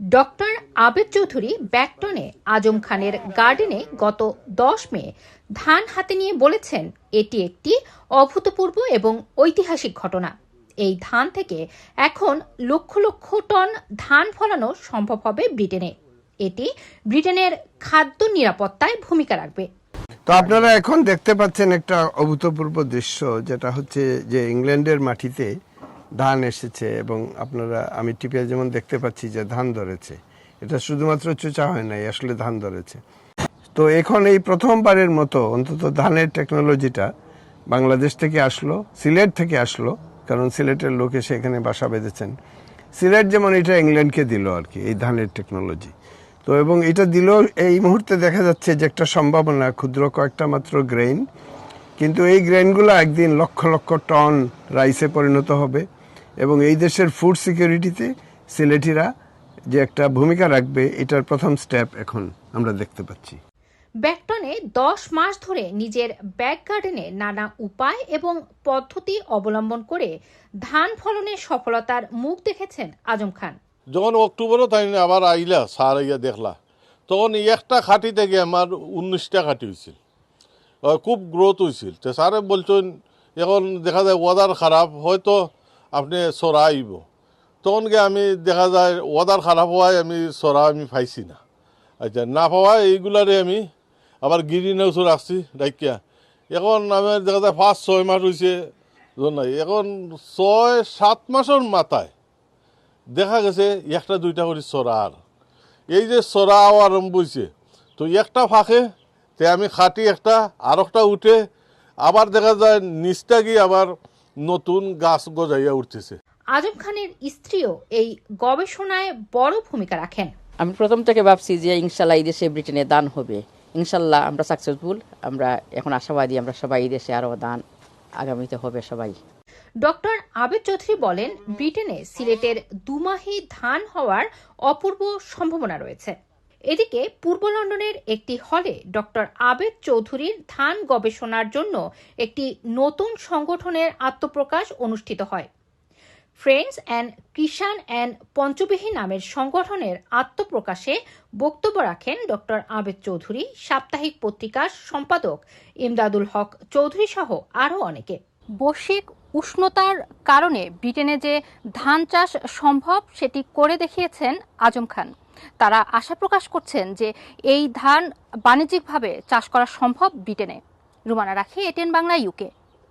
Doctor আবেদ চৌধুরী ব্যাকটনে আজম খানের গার্ডেনে গত দশ মে ধান হাতে নিয়ে বলেছেন, এটি একটি অভূতপূর্ব এবং ঐতিহাসিক ঘটনা। এই ধান থেকে এখন লক্ষ লক্ষ টন ধান ফলানো সম্ভব হবে ব্রিটেনে। এটি ব্রিটেনের খাদ্য নিরাপত্তায় ভূমিকা রাখবে। তো আপনারা এখন দেখতে পাচ্ছেন একটা অভূতপূর্ব দৃশ্য, যেটা হচ্ছে যে ইংল্যান্ডের মাটিতে ধান এসেছে এবং আপনারা, আমি টিপে যেমন দেখতে পাচ্ছি যে ধান ধরেছে, এটা শুধুমাত্র চোচা হয় নাই, আসলে ধান ধরেছে। তো এখন এই প্রথমবারের মতো অন্তত ধানের টেকনোলজিটা বাংলাদেশ থেকে আসলো, সিলেট থেকে আসলো, কারণ সিলেটের লোক এসে এখানে বাসা বেঁধেছেন। সিলেট যেমন এটা ইংল্যান্ডকে দিল আর কি, এই ধানের টেকনোলজি তো এবং এটা দিল এই মুহূর্তে দেখা যাচ্ছে যে একটা সম্ভাবনা, ক্ষুদ্র কয়েকটা মাত্র গ্রেইন কিন্তু এই গ্রেইনগুলো একদিন লক্ষ লক্ষ টন রাইসে পরিণত হবে। এবং এই দেশের ফুড সিকিউরিটিতে সিলেটিরা যে একটা ভূমিকা রাখবে এটার প্রথম স্টেপ এখন আমরা দেখতে পাচ্ছি। ব্যাকটনে দশ মাস ধরে নিজের ব্যাক গার্ডেনে নানা উপায় এবং পদ্ধতি অবলম্বন করে ধান ফলনের সফলতার মুখ দেখেছেন আজম খান। যখন অক্টোবরও তাই না আবার আইলা সার আইয়া দেখলা। তখন এই একটা খাটি থেকে আমার উনিশটা খাটি হয়েছিল খুব গ্রোথ হয়েছিল তো স্যারে বলছেন এখন দেখা যায় ওয়েদার খারাপ হয়তো আপনি সরা আইব তখন গিয়ে আমি দেখা যায় ওয়েদার খারাপ হওয়ায় আমি সরা আমি পাইছি না। আচ্ছা না পাওয়ায় এইগুলারে আমি আবার গ্রিন হাউসও রাখছি রাখিয়া এখন আমার দেখা যায় পাঁচ, ছয় মাস হয়েছে নাই। এখন ছয়, সাত মাসের মাথায় দেখা গেছে, একটা, দুইটা করে চড়া আর এই যে চড়া আরম্ভ হয়েছে তো একটা ফাঁকে তে আমি খাটি একটা আর একটা উঠে, আবার দেখা যায় নিচটা গিয়ে আবার নতুন গাছ গজাইয়া উঠতেছে। আজম খানের স্ত্রীও এই গবেষণায় বড় ভূমিকা রাখেন। আমি প্রথম থেকে ভাবছি যে ইনশাল্লাহ এই দেশে ব্রিটেনে দান হবে। ইনশাল্লাহ আমরা সাকসেসফুল আমরা এখন আশাবাদী আমরা সবাই এই দেশে আরও দান আগামীতে হবে সবাই। ডক্টর আবেদ চৌধুরী বলেন ব্রিটেনে সিলেটের দুমাহি ধান হওয়ার অপূর্ব সম্ভাবনা রয়েছে। এদিকে পূর্ব লন্ডনের একটি হলে ডক্টর আবেদ চৌধুরীর ধান গবেষণার জন্য একটি নতুন সংগঠনের আত্মপ্রকাশ অনুষ্ঠিত হয়। ফ্রেন্ডস অ্যান্ড কিষান অ্যান্ড পঞ্চবিহী নামের সংগঠনের আত্মপ্রকাশে বক্তব্য রাখেন ডক্টর আবেদ চৌধুরী, সাপ্তাহিক পত্রিকার সম্পাদক ইমদাদুল হক চৌধুরী সহ আরও অনেকে। বৈশ্বিক উষ্ণতার কারণে ব্রিটেনে যে ধান চাষ সম্ভব, সেটি করে দেখিয়েছেন আজম খান। তারা আশা প্রকাশ করছেন যে এই ধান বাণিজ্যিকভাবে চাষ করা সম্ভব ব্রিটেনে রুমানা রাখি, এটিএন বাংলা ইউকে